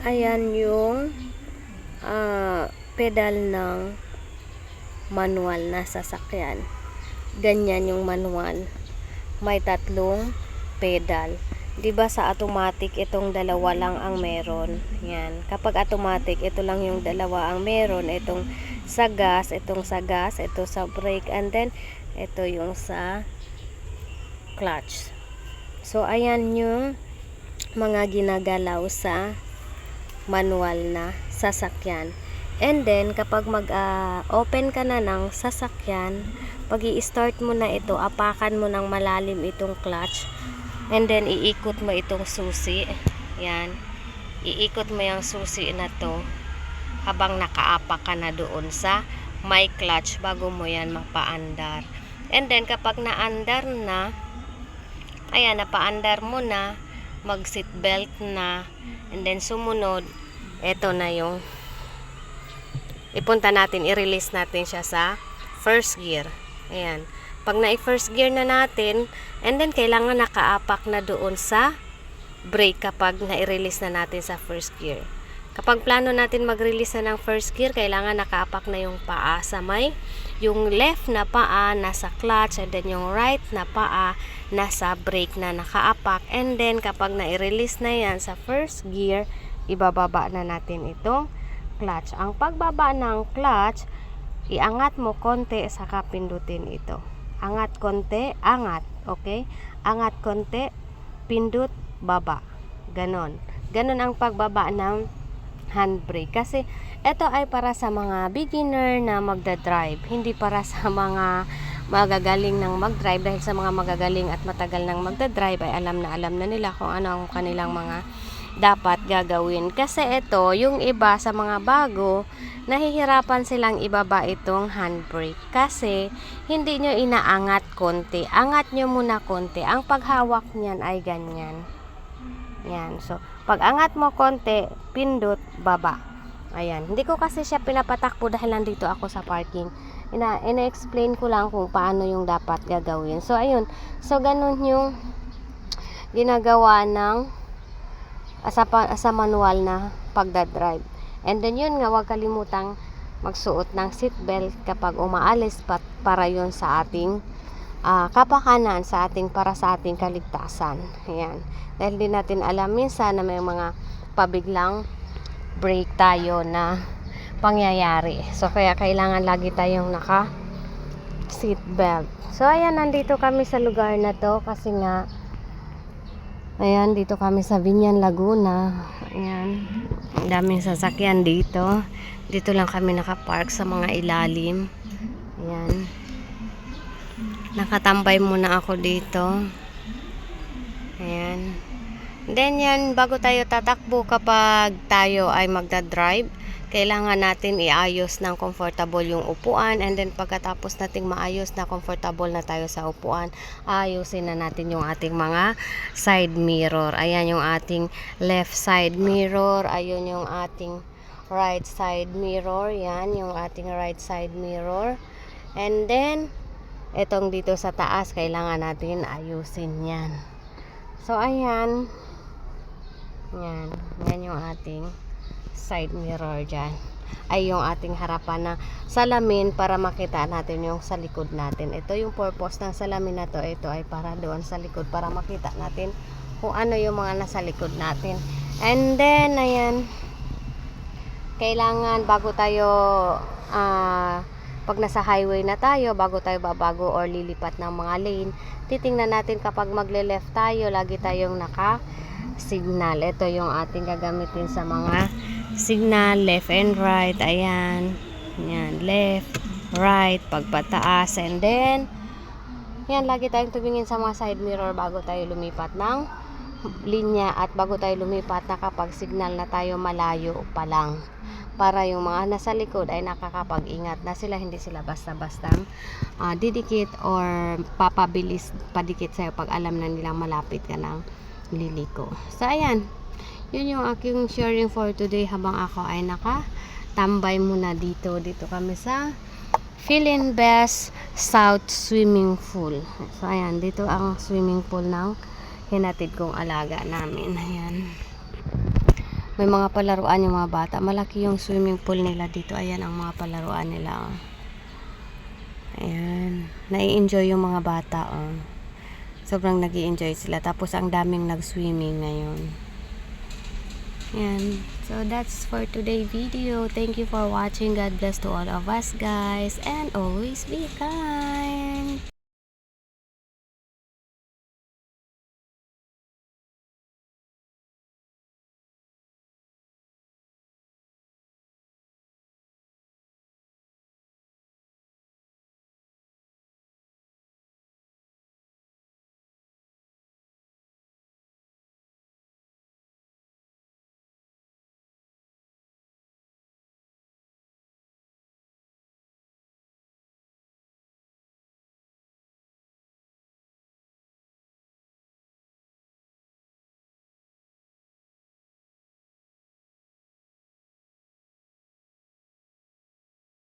Ayan yung ah, pedal ng manual na sasakyan. Ganyan yung manual. May tatlong pedal. 'Di ba sa automatic itong dalawa lang ang meron. Yan. Kapag automatic, ito lang yung dalawa ang meron. Itong sa gas, itong sa gas, ito sa brake, and then ito yung sa clutch. So, ayan yung mga ginagalaw sa manual na sasakyan. And then, kapag mag-open ka na ng sasakyan, pag i-start mo na ito, apakan mo ng malalim itong clutch. And then, iikot mo itong susi. Yan. Iikot mo yung susi na to habang nakaapak ka na doon sa may clutch bago mo yan mapaandar. And then, kapag naandar na, ayan, napaandar mo na, mag seat belt na, and then sumunod, eto na yung ipunta natin, i-release natin siya sa first gear. Ayan. Pag na-first gear na natin, and then kailangan nakaapak na doon sa brake kapag na-release na natin sa first gear. Kapag plano natin mag-release na ng first gear, kailangan nakaapak na yung paa sa may yung left na paa nasa clutch and then yung right na paa nasa brake na nakaapak and then kapag na-release na yan sa first gear, ibababa na natin itong clutch. Ang pagbaba ng clutch, iangat mo konti saka pindutin ito. Angat konti, angat, okay? Angat konti, pindut, baba. Ganon. Ganon ang pagbaba ng handbrake. Kasi ito ay para sa mga beginner na magdadrive. Hindi para sa mga magagaling ng magdrive dahil sa mga magagaling at matagal nang magdadrive ay alam na alam na nila kung ano ang kanilang mga dapat gagawin. Kasi ito, yung iba sa mga bago, nahihirapan silang ibaba itong handbrake. Kasi, hindi nyo inaangat konti. Angat nyo muna konti. Ang paghawak niyan ay ganyan. Yan. So, pag angat mo konti, pindot, baba. Ayan. Hindi ko kasi siya pinapatakbo dahil nandito ako sa parking. Ina, ina-explain ko lang kung paano yung dapat gagawin. So, ayun. So, ganun yung ginagawa ng sa, pa- sa manual na pagdadrive. And then yun nga, huwag kalimutang magsuot ng seatbelt kapag umaalis pat para yun sa ating ah, kapakanan sa ating para sa ating kaligtasan. Ayan. Dahil di natin alam minsan na may mga pabiglang break tayo na pangyayari. So kaya kailangan lagi tayong naka seatbelt. So ayan, nandito kami sa lugar na to kasi nga Ayan, dito kami sa Binyan, Laguna. Ayan. Ang daming sasakyan dito. Dito lang kami nakapark sa mga ilalim. Ayan. Nakatambay muna ako dito. Ayan. Then yan, bago tayo tatakbo kapag tayo ay magdadrive, kailangan natin iayos ng comfortable yung upuan and then pagkatapos nating maayos na comfortable na tayo sa upuan, ayusin na natin yung ating mga side mirror. Ayan yung ating left side mirror, ayun yung ating right side mirror, yan yung ating right side mirror. And then, etong dito sa taas, kailangan natin ayusin yan. So, ayan. Yan. Yan yung ating side mirror dyan. Ay yung ating harapan na salamin para makita natin yung sa likod natin. Ito yung purpose ng salamin na to. Ito ay para doon sa likod para makita natin kung ano yung mga nasa likod natin. And then, ayan. Kailangan bago tayo ah pag nasa highway na tayo, bago tayo babago or lilipat ng mga lane, titingnan natin kapag magle-left tayo, lagi tayong naka signal. Ito yung ating gagamitin sa mga signal, left and right. Ayan. Yan, left, right, pagpataas. And then, yan, lagi tayong tumingin sa mga side mirror bago tayo lumipat ng linya at bago tayo lumipat nakapag signal na tayo malayo pa lang para yung mga nasa likod ay nakakapag-ingat na sila hindi sila basta-bastang ah, didikit or papabilis padikit sa'yo pag alam na nilang malapit ka ng liliko. So, ayan. Yun yung aking sharing for today habang ako ay nakatambay muna dito. Dito kami sa Feeling Best South Swimming Pool. So, ayan. Dito ang swimming pool ng hinatid kong alaga namin. Ayan. May mga palaruan yung mga bata. Malaki yung swimming pool nila dito. Ayan ang mga palaruan nila. Oh. Ayan. Nai-enjoy yung mga bata. Oh. Sobrang nag enjoy sila. Tapos ang daming nag-swimming ngayon. Yan. So that's for today video. Thank you for watching. God bless to all of us guys. And always be kind.